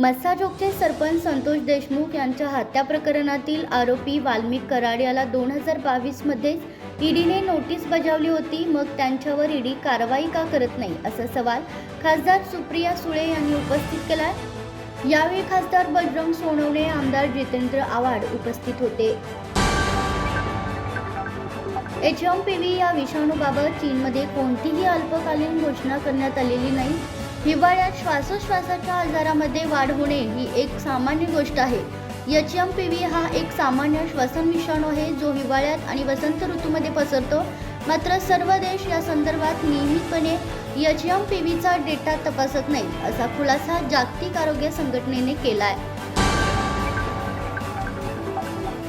मस्साजोगचे सरपंच संतोष देशमुख यांच्या हत्या प्रकरणातील आरोपी वाल्मिक कराड याला दोन हजार बावीसमध्येच ईडीने नोटीस बजावली होती. मग त्यांच्यावर ईडी कारवाई का करत नाही? असा सवाल खासदार सुप्रिया सुळे यांनी उपस्थित केला यावेळी खासदार बजरंग सोनवणे आमदार जितेंद्र आव्हाड उपस्थित होते. एच एम पी व्ही या विषाणूबाबत चीनमध्ये कोणतीही अल्पकालीन घोषणा करण्यात आलेली नाही. हिवाळ्यात श्वासोश्वासाच्या आजारामध्ये वाढ होणे ही एक सामान्य गोष्ट आहे. एच एम पी व्ही हा एक सामान्य श्वसन विषाणू आहे जो हिवाळ्यात आणि वसंत ऋतूमध्ये पसरतो. मात्र सर्व देश या संदर्भात नियमितपणे एच एम पी व्हीचा डेटा तपासत नाही असा खुलासा जागतिक आरोग्य संघटनेने केला आहे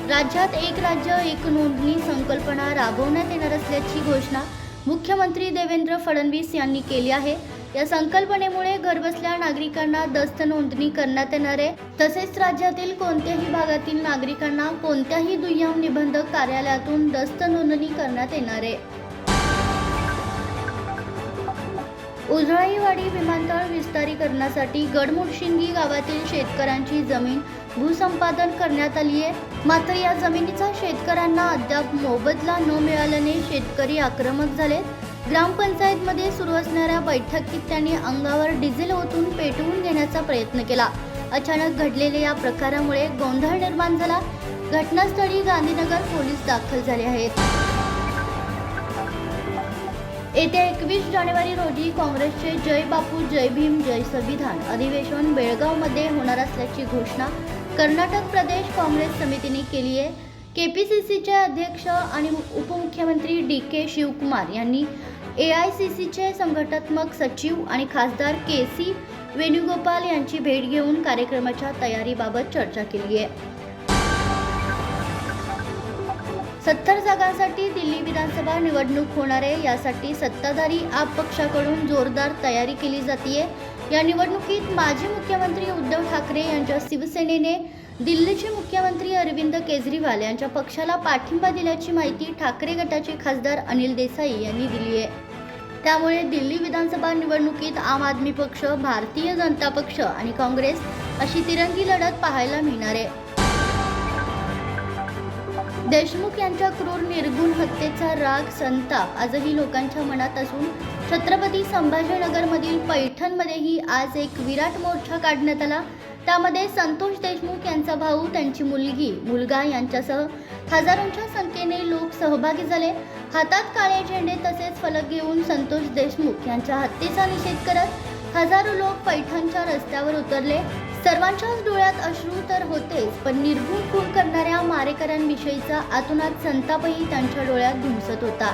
राज्यात एक राज्य एक नोंदणी संकल्पना राबवण्यात येणार असल्याची घोषणा मुख्यमंत्री देवेंद्र फडणवीस यांनी केली आहे. या संकल्पनेमुळे घरबसल्या नागरिकांना दस्त नोंदणी करण्यात येणार आहे. तसेच राज्यातील कोणत्याही भागातील नागरिकांना कोणत्याही दुय्यम निबंधक कार्यालयातून दस्त नोंदणी करण्यात येणार आहे. उजळाईवाडी विमानतळ विस्तारीकरणासाठी गडमुडशिंगी गावातील शेतकऱ्यांची जमीन भूसंपादन करण्यात आली आहे. मात्र या जमिनीचा शेतकऱ्यांना अद्याप मोबदला न मिळाल्याने शेतकरी आक्रमक झालेत. ग्रामपंचायतमध्ये सुरू असणाऱ्या बैठकीत त्यांनी अंगावर डिझेल ओतून पेटवून घेण्याचा प्रयत्न केला. अचानक घडलेल्या या प्रकारामुळे गोंधळ निर्माण झाला. घटनास्थळी गांधीनगर पोलीस दाखल झाले आहेत. येत्या एकवीस जानेवारी रोजी काँग्रेसचे जय बापू जय भीम जय संविधान अधिवेशन बेळगावमध्ये होणार असल्याची घोषणा कर्नाटक प्रदेश काँग्रेस समितीने केली आहे. के पी सी सीचे अध्यक्ष आणि उपमुख्यमंत्री डी के शिवकुमार यांनी ए आय सी सीचे संघटनात्मक सचिव आणि खासदार के सी वेणुगोपाल यांची भेट घेऊन कार्यक्रमाच्या तयारीबाबत चर्चा केली आहे. सत्तर जागांसाठी दिल्ली विधानसभा निवडणूक होणार आहे यासाठी सत्ताधारी आप पक्षाकडून जोरदार तयारी केली जाते या निवडणुकीत माजी मुख्यमंत्री उद्धव ठाकरे यांच्या शिवसेनेने दिल्लीचे मुख्यमंत्री अरविंद केजरीवाल यांच्या पक्षाला पाठिंबा दिल्याची माहिती ठाकरे गटाचे खासदार अनिल देसाई यांनी दिली आहे. त्यामुळे दिल्ली विधानसभा निवडणुकीत आम आदमी पक्ष भारतीय जनता पक्ष आणि काँग्रेस अशी तिरंगी लढत पाहायला मिळणार आहे. देशमुख यांच्या क्रूर निर्गुण हत्येचा राग संताप आजही लोकांच्या मनात असून छत्रपती संभाजीनगरमधील पैठणमध्येही आज एक विराट मोर्चा काढण्यात आला. त्यामध्ये संतोष देशमुख यांचा भाऊ त्यांची मुलगी मुलगा यांच्यासह हजारोंच्या संख्येने लोक सहभागी झाले. हातात काळे झेंडे तसेच फलक घेऊन संतोष देशमुख यांच्या हत्येचा निषेध करत हजारो लोक पैठणच्या रस्त्यावर उतरले. सर्वांच्याच डोळ्यात अश्रू तर होतेच पण निर्भूल खून करणाऱ्या मारेकऱ्यांविषयीचा आतुनात संतापही त्यांच्या डोळ्यात धुमसत होता.